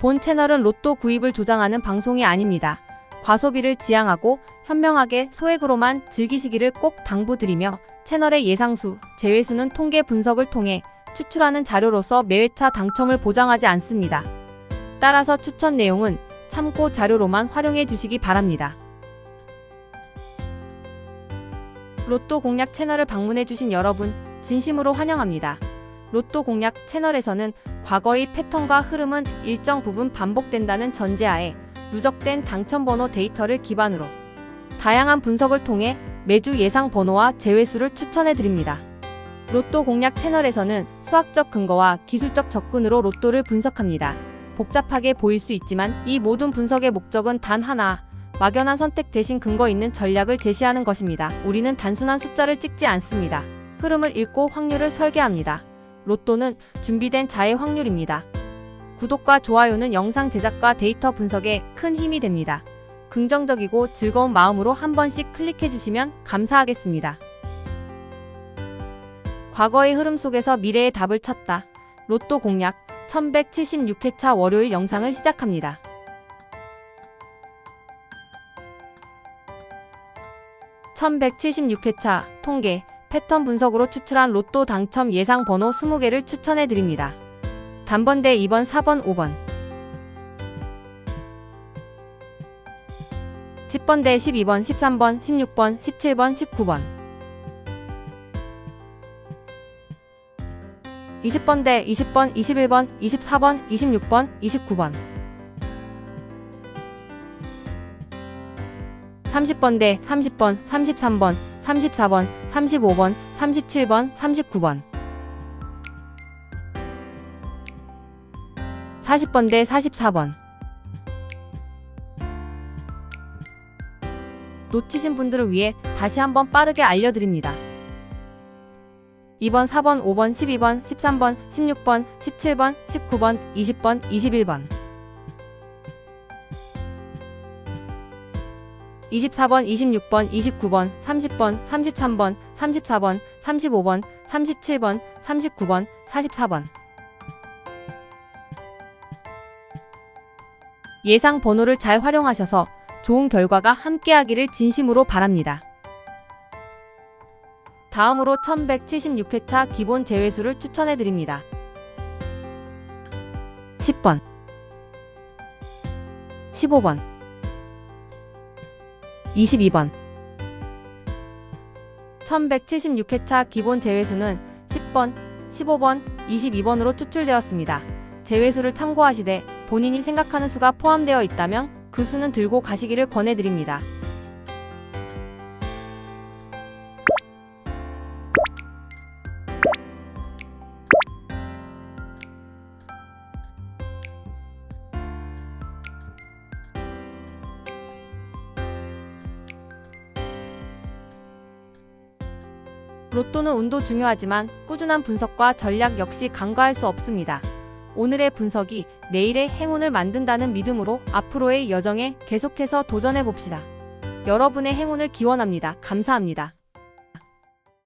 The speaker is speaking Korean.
본 채널은 로또 구입을 조장하는 방송이 아닙니다. 과소비를 지향하고 현명하게 소액으로만 즐기시기를 꼭 당부드리며 채널의 예상수, 제외수는 통계 분석을 통해 추출하는 자료로서 매회차 당첨을 보장하지 않습니다. 따라서 추천 내용은 참고 자료로만 활용해 주시기 바랍니다. 로또 공략 채널을 방문해 주신 여러분 진심으로 환영합니다. 로또 공략 채널에서는 과거의 패턴과 흐름은 일정 부분 반복된다는 전제하에 누적된 당첨 번호 데이터를 기반으로 다양한 분석을 통해 매주 예상 번호와 제외수를 추천해 드립니다. 로또 공략 채널에서는 수학적 근거와 기술적 접근으로 로또를 분석합니다. 복잡하게 보일 수 있지만 이 모든 분석의 목적은 단 하나, 막연한 선택 대신 근거 있는 전략을 제시하는 것입니다. 우리는 단순한 숫자를 찍지 않습니다. 흐름을 읽고 확률을 설계합니다. 로또는 준비된 자의 확률입니다. 구독과 좋아요는 영상 제작과 데이터 분석에 큰 힘이 됩니다. 긍정적이고 즐거운 마음으로 한 번씩 클릭해 주시면 감사하겠습니다. 과거의 흐름 속에서 미래의 답을 찾다. 로또 공략 1176회차 월요일 영상을 시작합니다. (1176회차) 통계 패턴 분석으로 추출한 로또 당첨 예상 번호 20개를 추천해 드립니다. 단번대 2번, 4번, 5번. 10번대 12번, 13번, 16번, 17번, 19번. 20번대 20번, 21번, 24번, 26번, 29번. 30번대 30번, 33번, 34번, 35번, 37번, 39번. 40번 대 44번. 놓치신 분들을 위해 다시 한번 빠르게 알려드립니다. 2번, 4번, 5번, 12번, 13번, 16번, 17번, 19번, 20번, 21번. 24번, 26번, 29번, 30번, 33번, 34번, 35번, 37번, 39번, 44번. 예상 번호를 잘 활용하셔서 좋은 결과가 함께하기를 진심으로 바랍니다. 다음으로 1176회차 기본 제외수를 추천해 드립니다. 10번 15번 22번 1176회차 기본 제외수는 10번, 15번, 22번으로 추출되었습니다. 제외수를 참고하시되 본인이 생각하는 수가 포함되어 있다면 그 수는 들고 가시기를 권해드립니다. 로또는 운도 중요하지만 꾸준한 분석과 전략 역시 간과할 수 없습니다. 오늘의 분석이 내일의 행운을 만든다는 믿음으로 앞으로의 여정에 계속해서 도전해 봅시다. 여러분의 행운을 기원합니다. 감사합니다.